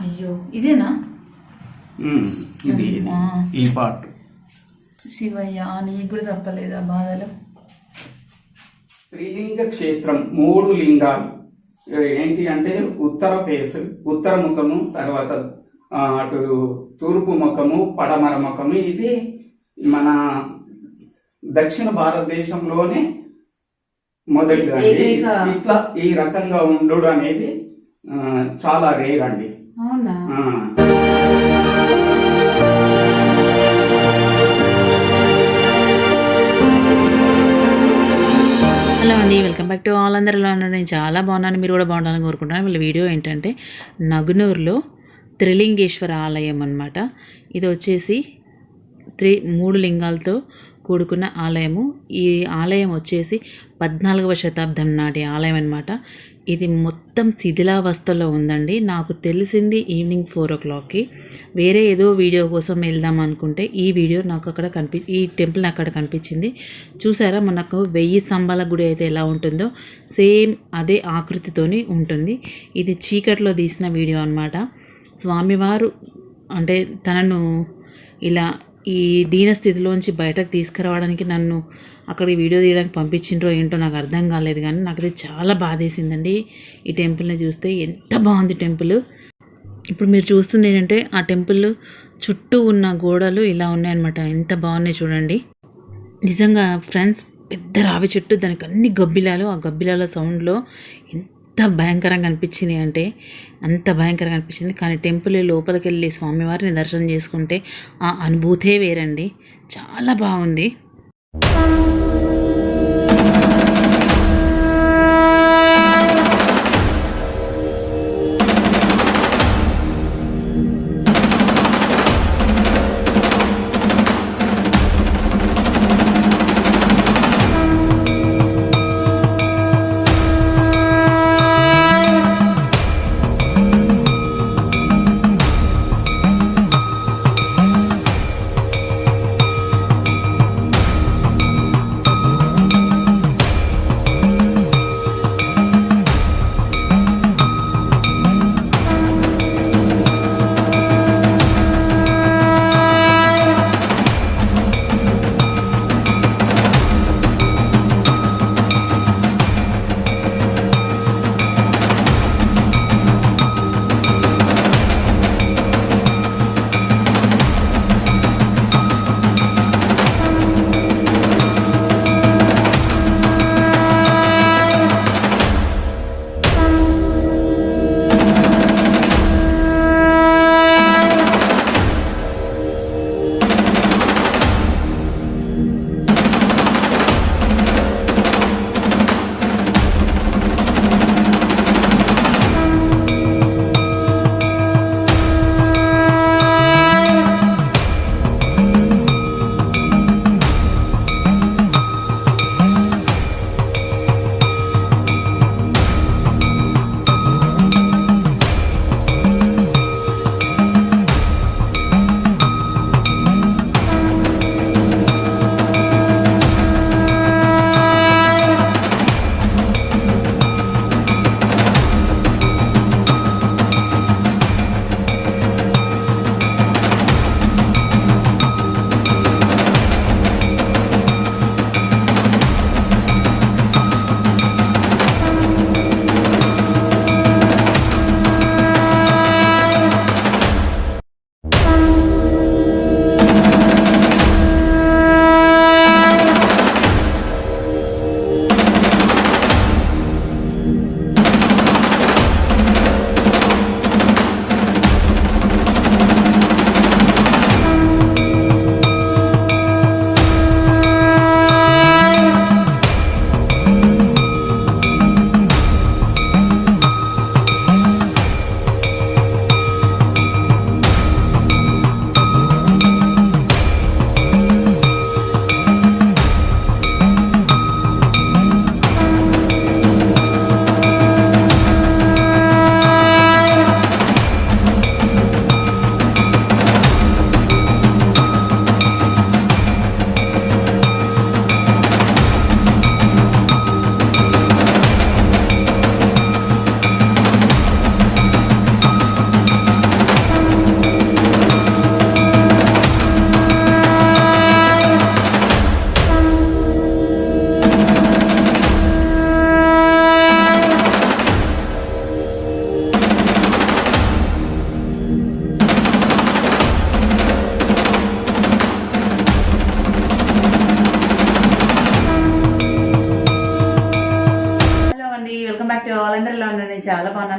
అయ్యో ఇదేనా? ఇది. ఈ పార్ట్. శివయ్య నీకు కూడా తప్పలేదా బాధలు? త్రిలింగ క్షేత్రం మూడు లింగాలు. ఏంటి అంటే ఉత్తర ఫేస్ ఉత్తర ముఖము తర్వాత అటు తూర్పు ముఖము పడమర ముఖము. ఇది మన దక్షిణ భారతదేశంలోనే మొదటిదండి. ఏకైక- ఇట్లా ఈ రకంగా ఉండు అనేది చాలా రేర్ అండి. అవునా. హలో అండి వెల్కమ్ బ్యాక్ టు ఆల్ అందరిలో నేను చాలా బాగున్నాను మీరు కూడా బాగుండాలని కోరుకుంటున్నాను. వీళ్ళ వీడియో ఏంటంటే నగునూరులో త్రిలింగేశ్వర ఆలయం అన్నమాట. ఇది వచ్చేసి త్రి మూడు లింగాలతో కూడుకున్న ఆలయము. ఈ ఆలయం వచ్చేసి పద్నాలుగవ శతాబ్దం నాటి ఆలయం అన్నమాట. ఇది మొత్తం శిథిలావస్థలో ఉందండి. నాకు తెలిసింది ఈవినింగ్ ఫోర్ ఓ క్లాక్కి. వేరే ఏదో వీడియో కోసం వెళ్దాం అనుకుంటే ఈ వీడియో నాకు అక్కడ కనిపి ఈ టెంపుల్ నాకు అక్కడ కనిపించింది. చూసారా మనకు వెయ్యి స్తంభాల గుడి అయితే ఎలా ఉంటుందో? సేమ్ అదే ఆకృతితోని ఉంటుంది. ఇది చీకట్లో తీసిన వీడియో అన్నమాట. స్వామివారు అంటే తనను ఇలా ఈ దీన స్థితిలోంచి బయటకు తీసుకురావడానికి నన్ను అక్కడ వీడియో తీయడానికి పంపించిండ్రో ఏంటో నాకు అర్థం కాలేదు కానీ నాకైతే చాలా బాధేసిందండి. ఈ టెంపుల్ని చూస్తే ఎంత బాగుంది టెంపుల్. ఇప్పుడు మీరు చూస్తుంది ఏంటంటే ఆ టెంపుల్ చుట్టూ ఉన్న గోడలు ఇలా ఉన్నాయన్నమాట. ఎంత బాగున్నాయి చూడండి. నిజంగా ఫ్రెండ్స్ పెద్ద రావి చెట్టు దానికి అన్ని గబ్బిలాలు. ఆ గబ్బిలాల సౌండ్లో ఎంత భయంకరంగా అనిపించింది అంటే అంత భయంకరంగా అనిపించింది. కానీ టెంపుల్ లోపలికి వెళ్ళి స్వామివారిని దర్శనం చేసుకుంటే ఆ అనుభూతే వేరండి. చాలా బాగుంది.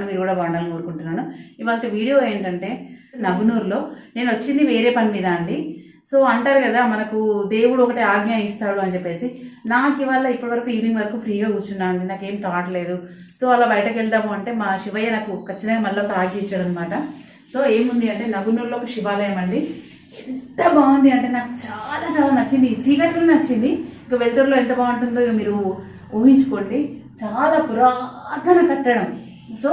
మీరు కూడా బాగుండాలని కోరుకుంటున్నాను. ఇవాళ వీడియో ఏంటంటే నగునూరులో నేను వచ్చింది వేరే పని మీద అండి. సో అంటారు కదా మనకు దేవుడు ఒకటి ఆజ్ఞ ఇస్తాడు అని చెప్పేసి. నాకు ఇవాళ ఇప్పటివరకు ఈవినింగ్ వరకు ఫ్రీగా కూర్చున్నాను అండి నాకేం థాట్ లేదు. సో అలా బయటకు వెళ్దాము అంటే మా శివయ్య నాకు ఖచ్చితంగా మళ్ళీ ఒక ఆజ్ఞ ఇచ్చాడు అనమాట సో ఏముంది అంటే నగునూరులో ఒక శివాలయం అండి. ఎంత బాగుంది అంటే నాకు చాలా చాలా నచ్చింది. చీకట్లో నచ్చింది. ఇక వెలుతురులో ఎంత బాగుంటుందో మీరు ఊహించుకోండి. చాలా పురాతన కట్టడం. సో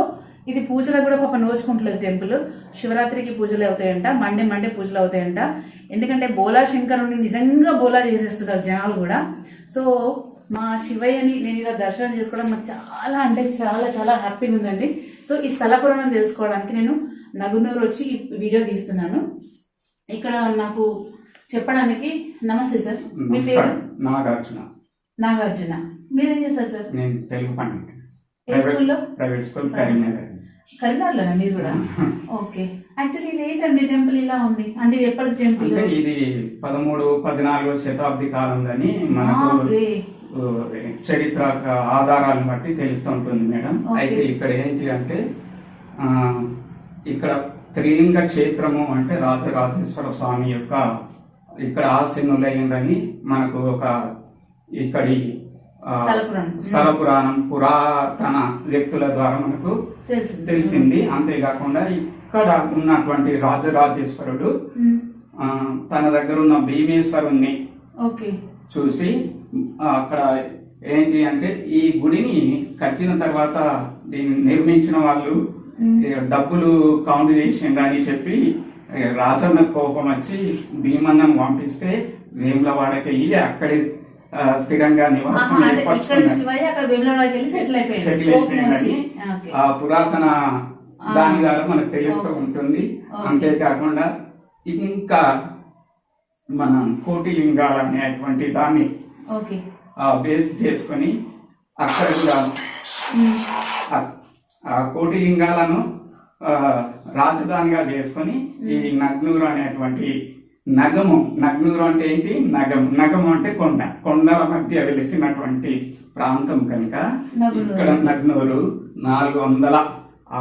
ఇది పూజలకు కూడా పాప నోచుకుంటలేదు టెంపుల్. శివరాత్రికి పూజలు అవుతాయంట మండే మండే పూజలు అవుతాయంట. ఎందుకంటే బోలా శంకరుని నిజంగా బోలా చేసేస్తున్నారు జనాలు కూడా. సో మా శివయ్యని నేను ఇలా దర్శనం చేసుకోవడం నాకు చాలా అంటే చాలా చాలా హ్యాపీగా ఉందండి. సో ఈ స్థల పురాణం తెలుసుకోవడానికి నేను నగునూరు వచ్చి వీడియో తీస్తున్నాను. ఇక్కడ నాకు చెప్పడానికి నమస్తే సార్. మీ పేరు? నాగార్జున. నాగార్జున. మీరేం చేస్తారు సార్? నేను తెలుగు పండిట్ ఏ స్కూల్లో? ప్రైవేట్ స్కూల్ కరీంనగర్ కరీంనగర్లోనా మీరు కూడా? ఓకే. యాక్చువల్లీ ఇది ఏంటండి టెంపుల్ ఇలా ఉంది? అంటే ఇది ఎప్పటి టెంపుల్? అంటే ఇది పదమూడు పద్నాలుగో శతాబ్ది కాలందని మనకు చరిత్ర ఆధారాలను బట్టి తెలుస్తూ ఉంటుంది మేడం. అయితే ఇక్కడ ఏంటి అంటే ఇక్కడ త్రిలింగ క్షేత్రము అంటే రాజరాజేశ్వర స్వామి యొక్క ఇక్కడ ఆసీనులైందని మనకు ఒక ఇక్కడి స్థల పురాణం. పురాతన వ్యక్తుల ద్వారా మనకు తెలుసు తెలిసింది. అంతేకాకుండా ఇక్కడ ఉన్నటువంటి రాజరాజేశ్వరుడు తన దగ్గర ఉన్న భీమేశ్వరుణ్ణి చూసి అక్కడ ఏంటి అంటే ఈ గుడిని కట్టిన తర్వాత దీన్ని నిర్మించిన వాళ్ళు డబ్బులు కౌంట్ చేసిందని చెప్పి ఈ రాజన్న కోపం వచ్చి భీమన్నను పంపిస్తే వేములవాడకి అక్కడే స్థిరంగా నివాసం సెటిల్ అయిపోయిందని ఆ పురాతన దాని ద్వారా మనకు తెలుస్తూ. ఉంటుంది. అంతేకాకుండా ఇంకా మన కోటిలింగాలు అనేటువంటి దాన్ని బేస్ చేసుకొని అక్కడ కూడా. ఆ- ఆ కోటి లింగాలను ఆ, రాజధానిగా చేసుకొని ఈ నగ్నూరు అనేటువంటి నగము. నగ్నూరు అంటే ఏంటి? నగం నగము అంటే కొండ. కొండల మధ్య వెలిసినటువంటి ప్రాంతం కనుక. ఇక్కడ నగ్నూరు నాలుగు వందల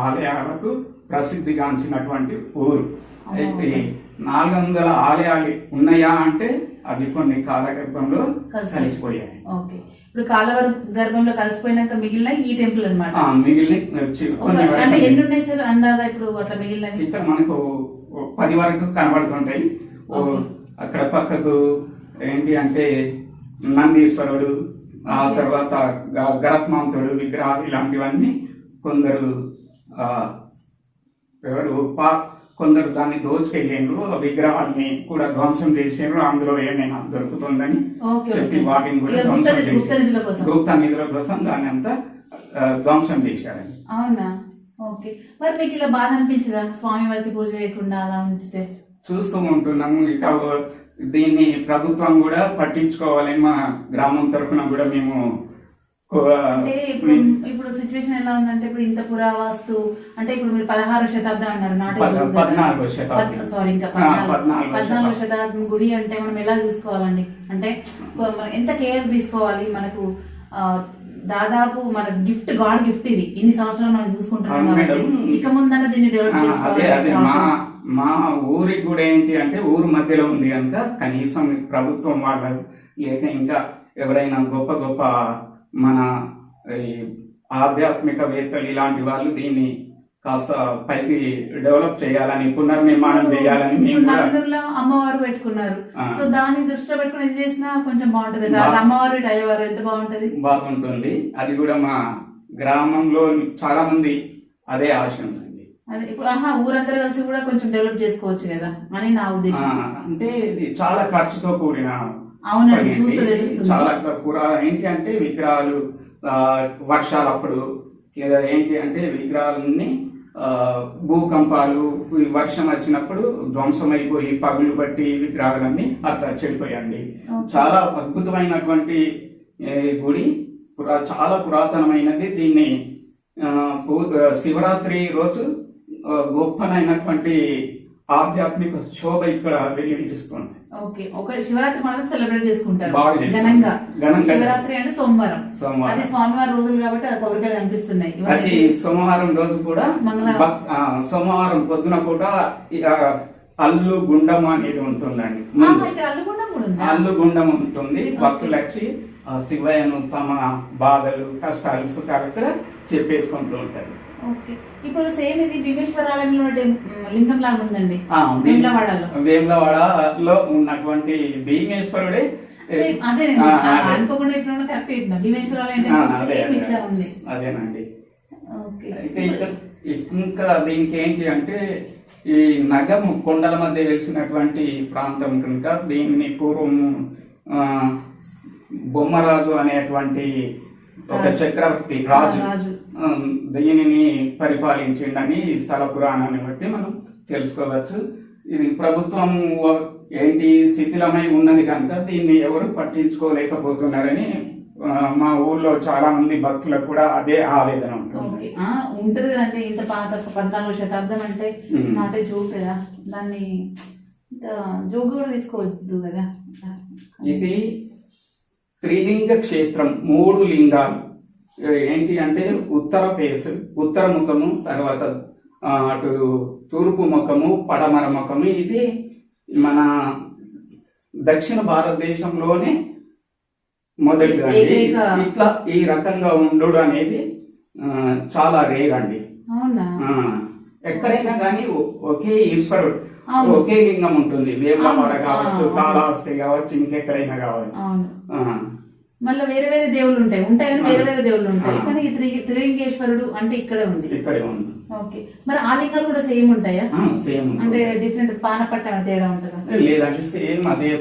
ఆలయాలకు ప్రసిద్ధిగాంచినటువంటి ఊరు. అయితే నాలుగు వందల ఆలయాలు ఉన్నాయా అంటే అవి కొన్ని కాలగర్భంలో కలిసి. కలిసిపోయాయి. ఓకే. ఇప్పుడు కాలవర గర్భంలో కలిసిపోయినాక మిగిలిన ఈ టెంపుల్ అనమాట మిగిలిన అంటే ఎన్ని ఉన్నాయి సార్? అందాగా ఇప్పుడు అట్లా మిగిలినవి? ఇక్కడ మనకు పది వరకు కనబడుతుంటాయి. అక్కడ పక్కకు ఏంటి అంటే నందీశ్వరుడు ఆ. తర్వాత గరత్మంతుడు విగ్రహాలు ఇలాంటివన్నీ కొందరు ఎవరు పా కొందరు దాన్ని దోచుకెళ్ళిండ్రు ఆ విగ్రహాలని కూడా ధ్వంసం చేసిండ్రు అందులో ఏమైనా దొరుకుతుందని చెప్పి. వాటిని కూడా ధ్వంసం నిధి- గుప్త నిధుల చేసి కోసం. గుప్త నిధుల కోసం దాన్ని అంతా ధ్వంసం చేశారని. అవునా? ఓకే. మరి మీకు ఇలా బాధ అనిపించదా? స్వామి వారికి పూజ చేయకుండా అలా ఉంచితే? చూస్తూ ఉంటున్నాము. ఇక దీన్ని ప్రభుత్వం కూడా పట్టించుకోవాలని మా గ్రామం తరఫున కూడా మేము అంటే ఇప్పుడు ఇప్పుడు సిచ్యువేషన్ ఎలా ఉందంటే ఇప్పుడు ఇంత పురావస్తు అంటే ఇప్పుడు మీరు పదహారు శతాబ్దం అన్నారు శతాబ్దం. సారీ ఇంకా పద్నాలుగు. శతాబ్దం. గుడి అంటే మనం ఎలా చూసుకోవాలండి? అంటే ఎంత కేర్ తీసుకోవాలి? మనకు దాదాపు మన గిఫ్ట్ గాడ్ గిఫ్ట్ ఇది. ఇన్ని సంవత్సరాలు మనం చూసుకుంటున్నాం కాబట్టి. ఇక ముందన్న దీన్ని డెవలప్ చేసుకోవాలి. మా ఊరికి కూడా ఏంటి అంటే ఊరు మధ్యలో ఉంది కనుక కనీసం ప్రభుత్వం వాళ్ళ లేక ఇంకా ఎవరైనా గొప్ప గొప్ప మన ఆధ్యాత్మికవేత్తలు ఇలాంటి వాళ్ళు దీన్ని కాస్త పైకి డెవలప్ చేయాలని పునర్నిర్మాణం చేయాలని అమ్మవారు పెట్టుకున్నారు. సో దాన్ని దృష్టిలో పెట్టుకుని ఇది చేసినా కొంచెం బాగుంటది. అమ్మవారు అయ్యవారు ఎంత బాగుంటది? బాగుంటుంది. అది కూడా మా గ్రామంలో చాలా మంది అదే ఆశ ఉందండి అదే ఇప్పుడు ఆహా ఊరందరూ కలిసి కూడా కొంచెం డెవలప్ చేసుకోవచ్చు కదా అని నా ఉద్దేశం అంటే ఇది చాలా ఖర్చుతో కూడిన అవునండి చూస్తే. తెలుస్తుంది చాలా పురా ఏంటి అంటే విగ్రహాలు వర్షాలప్పుడు లేదా ఏంటి అంటే విగ్రహాలన్నీ ఆ, భూకంపాలు ఈ వర్షం వచ్చినప్పుడు ధ్వంసం అయిపోయి పగులు బట్టి విగ్రహాలన్నీ అట్లా చెడిపోయండి ఓకే. చాలా అద్భుతమైనటువంటి గుడి చాలా పురాతనమైనది దీన్ని శివరాత్రి రోజు గొప్పనైనటువంటి ఆధ్యాత్మిక శోభ ఇక్కడ వెలిగిస్తుంది ఓకే ఒక శివరాత్రి మాత్రం సెలబ్రేట్ చేసుకుంటారు. ఘనంగా. శివరాత్రి అంటే సోమవారం. సోమవారం. అది స్వామివారి రోజులు కాబట్టి ఆ కొబ్బరికాయలు కనిపిస్తున్నాయి ఇవాళ ప్రతి సోమవారం రోజు కూడా సోమవారం పొద్దున కూడా ఇక అల్లు గుండం అనేది ఉంటుందండి. అల్లు గుండం ఉంటుంది భక్తులు వచ్చి శివయ్యను తమ బాధలు కష్టాలు సుఖాలు ఇక్కడ చెప్పేసుకుంటూ ఉంటారు. ఓకే. ఇప్పుడు సేమ్ ఇది భీమేశ్వరాలయంలో లింగం లాగా ఉందండి? వేములవాడలో? వేములవాడలో ఉన్నటువంటి భీమేశ్వరుడే. అనుకోకుండా కరెక్ట్ భీమేశ్వరాలయం ఉంది. అదేనండి. అయితే ఇక్కడ ఇంకా దీనికి ఏంటి అంటే ఈ నగము కొండల మధ్య వెలిసినటువంటి ప్రాంతం కనుక దీన్ని పూర్వం ఆ, బొమ్మరాజు అనేటువంటి ఒక. చక్రవర్తి రాజు దీనిని పరిపాలించిండని స్థల పురాణాన్ని బట్టి మనం తెలుసుకోవచ్చు. ఇది ప్రభుత్వం ఏంటి శిథిలమై ఉన్నది కనుక దీన్ని ఎవరు పట్టించుకోలేకపోతున్నారని మా ఊర్లో చాలా మంది భక్తులకు కూడా అదే ఆవేదన ఉంటుంది. ఉంటది కదండి. ఇంత పాత పద్నాలుగు శతాబ్దం అంటే. నాటే జోక్ కదా. దాన్ని జోక్ కూడా తీసుకోవద్దు కదా. ఇది త్రిలింగ క్షేత్రం మూడు లింగాలు. ఏంటి అంటే ఉత్తర పేసు ఉత్తర ముఖము తర్వాత అటు తూర్పు ముఖము పడమర ముఖము. ఇది మన దక్షిణ భారతదేశంలోనే మొదటిదండి. ఇట్లా ఈ రకంగా ఉండు అనేది చాలా రేర్ అండి. అవునా? ఆ, ఎక్కడైనా కానీ ఒకే ఈశ్వరుడు. ఒకే లింగం ఉంటుంది. వేములవాడ. కావచ్చు కాళహస్తి కావచ్చు ఇంకెక్కడైనా కావచ్చు. మళ్ళీ వేరే వేరే దేవుళ్ళు ఉంటాయి. ఉంటాయి కానీ వేరే. వేరే దేవుళ్ళు ఉంటాయి. కానీ ఈ త్రి త్రిలింగేశ్వరుడు అంటే ఇక్కడే ఉంది. ఇక్కడే ఉంది. ఓకే. మరి ఆ లింగాలు కూడా సేమ్ ఉంటాయా? సేమ్ అంటే డిఫరెంట్ పానపట్ట తేడా ఉంటుందా? లేదంటే సేమ్ అదే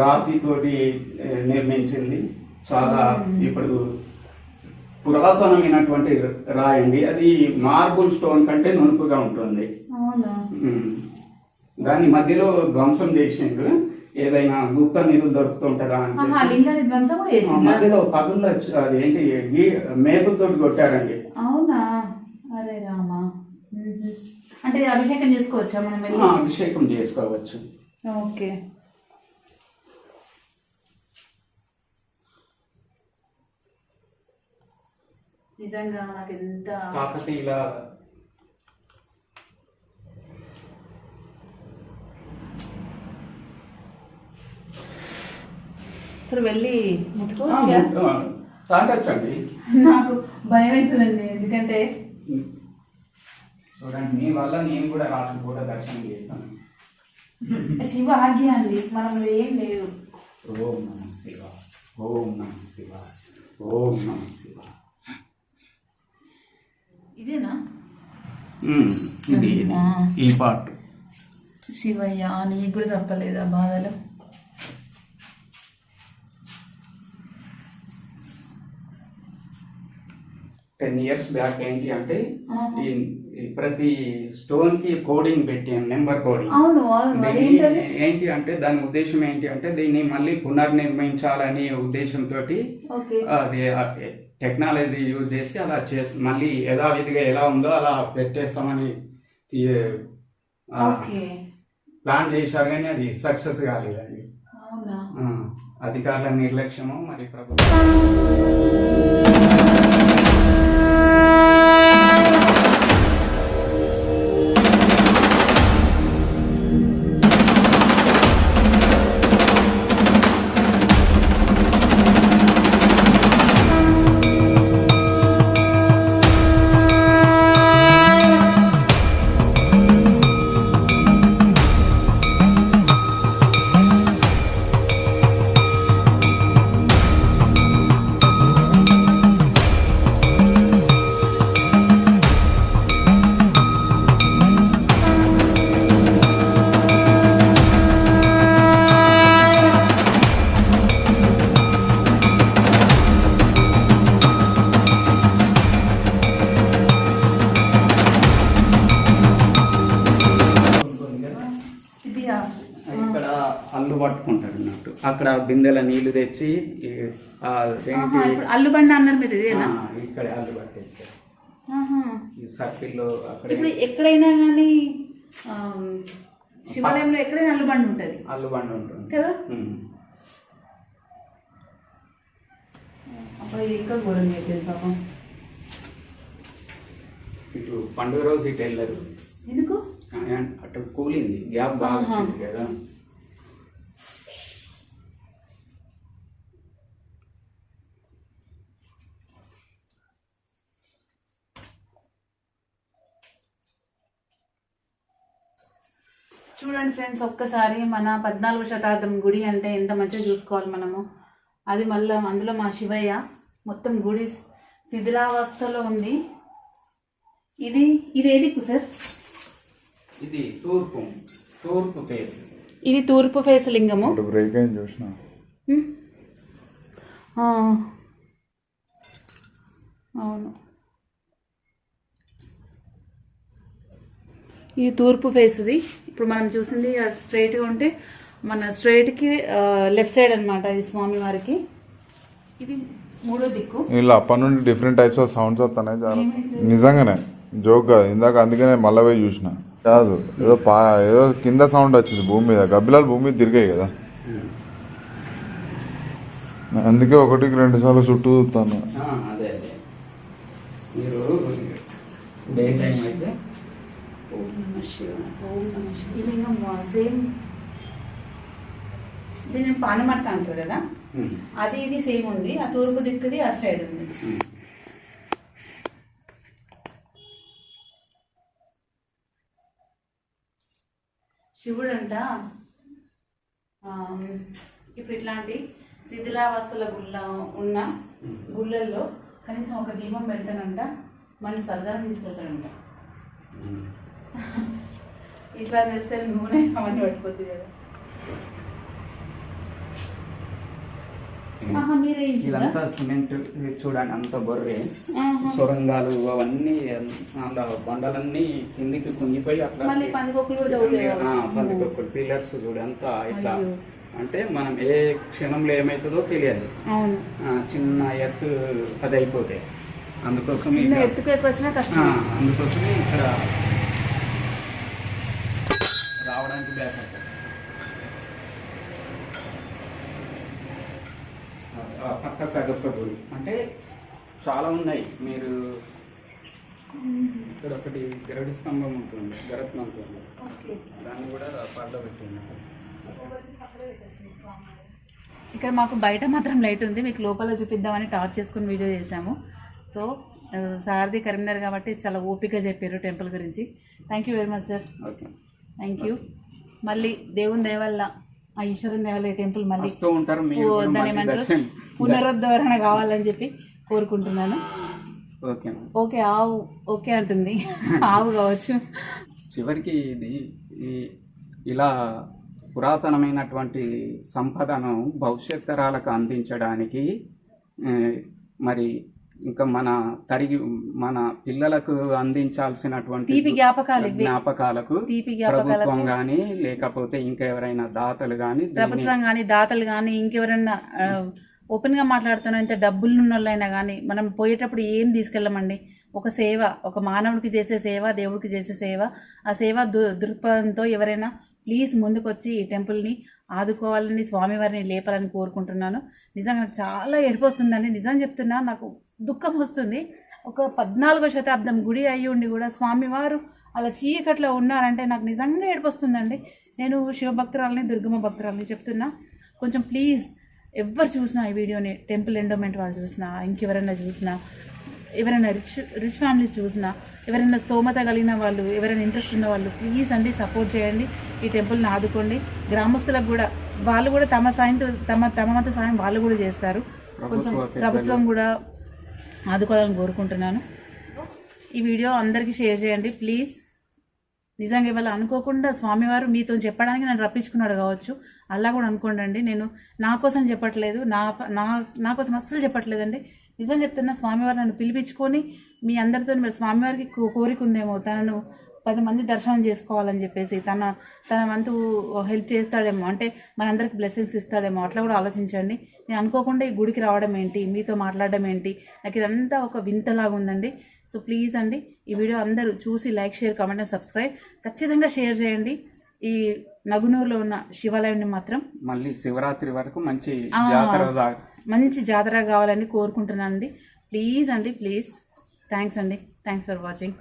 రాతి తోటి నిర్మించింది. చాలా ఇప్పుడు పురాతనమైనటువంటి రాయండి. అది మార్బుల్ స్టోన్ కంటే నునుపుగా ఉంటుంది. దాని మధ్యలో ధ్వంసం చేసిండ్రు. ఏదైనా గుప్త నిధులు దొరుకుతుంటారా చేసిందా? మధ్యలో పగుల్లో అది ఏంటి గీ- మేకులతోటి కొట్టారండి అవునా? అరే రామా. మ్మ్. అంటే అభిషేకం చేసుకోవచ్చా మనం అభిషేకం చేసుకోవచ్చు. ఓకే. నిజంగా నాకు ఎంత కాకతీయుల అసలు వెళ్ళి ముట్టుకోవచ్చా తాగొచ్చండి నాకు భయం అవుతుందండి ఎందుకంటే చూడండి మీ వల్ల నేను కూడా రాత్రి కూడా దర్శనం చేస్తాను. శివ ఆజ్ఞ అండి మనం ఏం లేదు. ఓం నమ శివ ఓం నమ శివ ఓం నమ శివ. ఇదేనా? ఇది. ఈ పార్ట్. శివయ్య నీకు కూడా తప్పలేదా బాధలు? టెన్ ఇయర్స్ బ్యాక్ ఏంటి అంటే. ఈ ప్రతి స్టోన్కి కోడింగ్ పెట్టాను నెంబర్ కోడింగ్. ఏంటి అంటే దాని ఉద్దేశం ఏంటి అంటే దీన్ని మళ్ళీ పునర్నిర్మించాలనే ఉద్దేశంతో అది టెక్నాలజీ యూజ్ చేసి అలా చేసి మళ్ళీ యథావిధిగా ఎలా ఉందో అలా పెట్టేస్తామని ప్లాన్ చేశారు కానీ అది సక్సెస్ కాలేదండి అధికారుల నిర్లక్ష్యము మరి ప్రభుత్వం అక్కడ బిందెల నీళ్ళు తెచ్చి అల్లుబండ అన్నారు మీరు ఇదేనా? ఇక్కడ అల్లు పట్టేస్తారు ఆహా. ఈ సర్కిల్లో అక్కడ ఇప్పుడు ఎక్కడైనా కానీ శివాలయంలో ఎక్కడే నల్లుబండి ఉంటుంది. అల్లుబండి ఉంటుంది. కదా. అప్పుడు ఇంకా ఘోరం చెప్పింది పాపం. ఇటు పండుగ రోజు ఇటు వెళ్ళదు ఎందుకు? అటు కూలింది. గ్యాప్ బాగా కదా చూడండి ఫ్రెండ్స్ ఒక్కసారి మన పద్నాలుగు శతాబ్దం గుడి అంటే ఎంత మంచిగా చూసుకోవాలి మనము? అది మళ్ళీ అందులో మా శివయ్య మొత్తం గుడి శిథిలావస్థలో ఉంది. ఇది ఇది ఏది సార్ ఇది తూర్పు తూర్పు ఫేస్ ఇది తూర్పు ఫేస్ లింగము. బ్రేక్ అయింది చూసిన. అవును. ఇది తూర్పు ఫేస్ది ఇప్పుడు మనం చూసింది స్ట్రైట్గా ఉంటే మన స్ట్రైట్కి లెఫ్ట్ సైడ్ అనమాట ఇది స్వామి వారికి. ఇది మూడో దిక్కు. ఇలా అప్పటి నుండి డిఫరెంట్ టైప్స్ ఆఫ్ సౌండ్స్ వస్తున్నాయి చాలా నిజంగానే జోక్ కాదు. ఇందాక అందుకనే మళ్ళీ పోయి చూసిన. కాదు ఏదో పా ఏదో కింద సౌండ్ వచ్చింది భూమి మీద. గబ్బిలాలు భూమి మీద తిరిగాయి కదా. అందుకే ఒకటికి రెండు సార్లు చుట్టూ చూస్తాను ఆ, అదే అదే. మీరు డే టైం అయితే శివాయ ఓం నమ శివాయ ఈ లింగం సేమ్ దీన్ని పానమట్ట అంటారు కదా? అది ఇది సేమ్ ఉంది ఆ తూర్పు దిక్కుది అటు సైడ్ ఉంది. శివుడు అంట ఇప్పుడు ఇట్లాంటి శిథిలావస్థల గుళ్ళ ఉన్న గుళ్ళల్లో కనీసం ఒక దీపం పెడతానంట మన స్వర్గాన్ని తీసుకెళ్తాడంట. ఇట్లా తెలిస్తే నూనె అవన్నీ పడిపోద్ది కదా? ఇదంతా సిమెంట్ చూడండి అంత బొర్రే. సొరంగాలు అవన్నీ అందులో బండలన్నీ కిందికి కుంగిపోయి అట్లా పందికొక్కులు పిల్లర్స్ చూడు అంతా ఇట్లా. అంటే మనం ఏ క్షణంలో ఏమవుతుందో తెలియదు. అవును. ఆ, చిన్న ఎత్తు అది అయిపోతాయి. అందుకోసం చిన్న ఇక్కడ- ఎత్తుకు ఎక్కువ వచ్చినా ఆ, కష్టం అందుకోసమే ఇక్కడ రావడానికి భయపడతారు ఆ పక్క అంటే చాలా ఉన్నాయి. మీరు ఇక్కడ ఒకటి గరుడి స్తంభం ఉంటుంది గరత్నం ఉంటుంది. దాన్ని కూడా పడ్డ పెట్టిన్నారు ఇక్కడ మాకు బయట మాత్రం లైట్ ఉంది. మీకు లోపల చూపిద్దామని టార్చ్ చేసుకుని వీడియో చేసాము సో సారథి కరీంనగర్ కాబట్టి చాలా ఓపిక చెప్పారు టెంపుల్ గురించి. Thank you very much sir okay thank you మళ్ళీ దేవుని దయ వల్ల ఆ ఈశ్వరుని దయ వల్ల ఈ టెంపుల్ మళ్ళీ వస్తూ ఉంటారు దాని ఏమంటారు? పునరుద్ధరణ కావాలని చెప్పి కోరుకుంటున్నాను. ఓకే ఓకే ఆవు ఓకే అంటుంది. ఆవు కావచ్చు. చివరికి ఇది ఈ ఇలా పురాతనమైనటువంటి సంపదను భవిష్యత్ తరాలకు అందించడానికి మరి ఇంకా మన తరిగి మన పిల్లలకు అందించాల్సినటువంటి తీపి జ్ఞాపకాలు. జ్ఞాపకాలకు ప్రభుత్వం కానీ లేకపోతే ఇంకా ఎవరైనా దాతలు కానీ ప్రభుత్వం కానీ దాతలు కానీ ఇంకెవరన్నా ఆ, ఓపెన్గా మాట్లాడుతున్నా ఇంత డబ్బులు ఉన్న వాళ్ళైనా కానీ మనం పోయేటప్పుడు ఏం తీసుకెళ్ళమండి ఒక సేవ ఒక మానవుడికి చేసే సేవ దేవుడికి చేసే సేవ ఆ సేవ దు దృక్పథంతో ఎవరైనా ప్లీజ్ ముందుకొచ్చి ఈ టెంపుల్ని ఆదుకోవాలని స్వామివారిని లేపాలని కోరుకుంటున్నాను. నిజంగా చాలా ఏడుపు వస్తుందండి నిజం చెప్తున్నా నాకు దుఃఖం వస్తుంది. ఒక పద్నాలుగో శతాబ్దం గుడి అయ్యి ఉండి కూడా స్వామివారు అలా చీకట్లో ఉన్నారంటే నాకు నిజంగా ఏడుపు వస్తుందండి నేను శివభక్తురాలని దుర్గమ్మ భక్తురాలని చెప్తున్నా. కొంచెం ప్లీజ్ ఎవరు చూసినా ఈ వీడియోని టెంపుల్ ఎండోమెంట్ వాళ్ళు చూసినా ఇంకెవరైనా చూసినా ఎవరైనా రిచ్ రిచ్ ఫ్యామిలీస్ చూసినా ఎవరైనా స్తోమత కలిగిన వాళ్ళు ఎవరైనా ఇంట్రెస్ట్ ఉన్న వాళ్ళు ప్లీజ్ అండి సపోర్ట్ చేయండి. ఈ టెంపుల్ని ఆదుకోండి. గ్రామస్తులకు కూడా వాళ్ళు కూడా తమ సాయంతో తమ తమ మత సాయం వాళ్ళు కూడా చేస్తారు. కొంచెం ప్రభుత్వ కూడా ఆదుకోవాలని కోరుకుంటున్నాను. ఈ వీడియో అందరికీ షేర్ చేయండి ప్లీజ్ నిజంగా ఇవాళ అనుకోకుండా స్వామివారు మీతో చెప్పడానికి నన్ను రప్పించుకున్నాడు కావచ్చు. అలా కూడా అనుకోండి నేను నా కోసం చెప్పట్లేదు నా నా నా కోసం అస్సలు చెప్పట్లేదండి. నిజం చెప్తున్నా స్వామివారు నన్ను పిలిపించుకొని మీ అందరితో మరి స్వామివారికి కోరిక ఉందేమో తనను పది మంది దర్శనం చేసుకోవాలని చెప్పేసి తన తన వంతు హెల్ప్ చేస్తాడేమో అంటే మనందరికి బ్లెస్సింగ్స్ ఇస్తాడేమో అట్లా కూడా ఆలోచించండి నేను అనుకోకుండా ఈ గుడికి రావడం ఏంటి మీతో మాట్లాడడం ఏంటి నాకు ఇదంతా ఒక వింతలాగా ఉందండి సో ప్లీజ్ అండి ఈ వీడియో అందరూ చూసి like share comment and subscribe ఖచ్చితంగా షేర్ చేయండి ఈ నగునూరులో ఉన్న శివాలయాన్ని మాత్రం మళ్ళీ శివరాత్రి వరకు మంచి. జాతర మంచి జాతర కావాలని కోరుకుంటున్నానండి. ప్లీజ్ అండి ప్లీజ్. థ్యాంక్స్ అండి. Thanks for watching.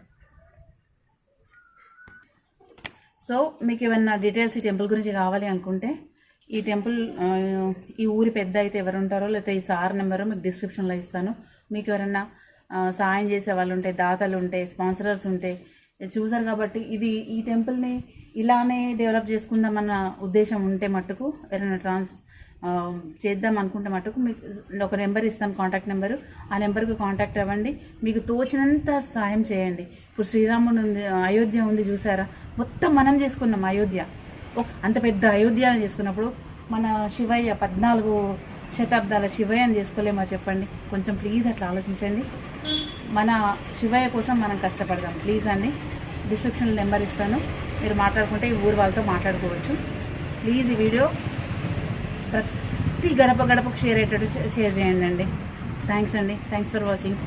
సో మీకు ఏమన్నా డీటెయిల్స్ ఈ టెంపుల్ గురించి కావాలి అనుకుంటే ఈ టెంపుల్ ఈ ఊరి పెద్ద అయితే ఎవరు ఉంటారో లేకపోతే ఈ సార్ నెంబరు మీకు డిస్క్రిప్షన్లో ఇస్తాను. మీకు ఎవరన్నా సాయం చేసే వాళ్ళు ఉంటే దాతలు ఉంటే స్పాన్సరర్స్ ఉంటే చూసారు కాబట్టి ఇది ఈ టెంపుల్ని ఇలానే డెవలప్ చేసుకుందామన్న ఉద్దేశం ఉంటే మట్టుకు ఎవరైనా ట్రాన్స్ చేద్దాం అనుకుంటే మటుకు మీకు ఒక నెంబర్ ఇస్తాం కాంటాక్ట్ నెంబరు ఆ నెంబర్కి కాంటాక్ట్ అవ్వండి. మీకు తోచినంత సాయం చేయండి. ఇప్పుడు శ్రీరాముడు ఉంది అయోధ్య ఉంది చూసారా? మొత్తం మనం చేసుకున్నాం అయోధ్య. అంత పెద్ద అయోధ్య అని చేసుకున్నప్పుడు మన శివయ్య పద్నాలుగు శతాబ్దాల శివయ్యని చేసుకోలేమా చెప్పండి. కొంచెం ప్లీజ్ అట్లా ఆలోచించండి. మన శివయ్య కోసం మనం కష్టపడదాం. ప్లీజ్ అండి. డిస్క్రిప్షన్లో నెంబర్ ఇస్తాను. మీరు మాట్లాడుకుంటే ఈ ఊరు వాళ్ళతో మాట్లాడుకోవచ్చు. ప్లీజ్ ఈ వీడియో ప్రతి గడప గడపకు షేర్ అయ్యేటట్టు షేర్ చేయండి అండి. థ్యాంక్స్ అండి. Thanks for watching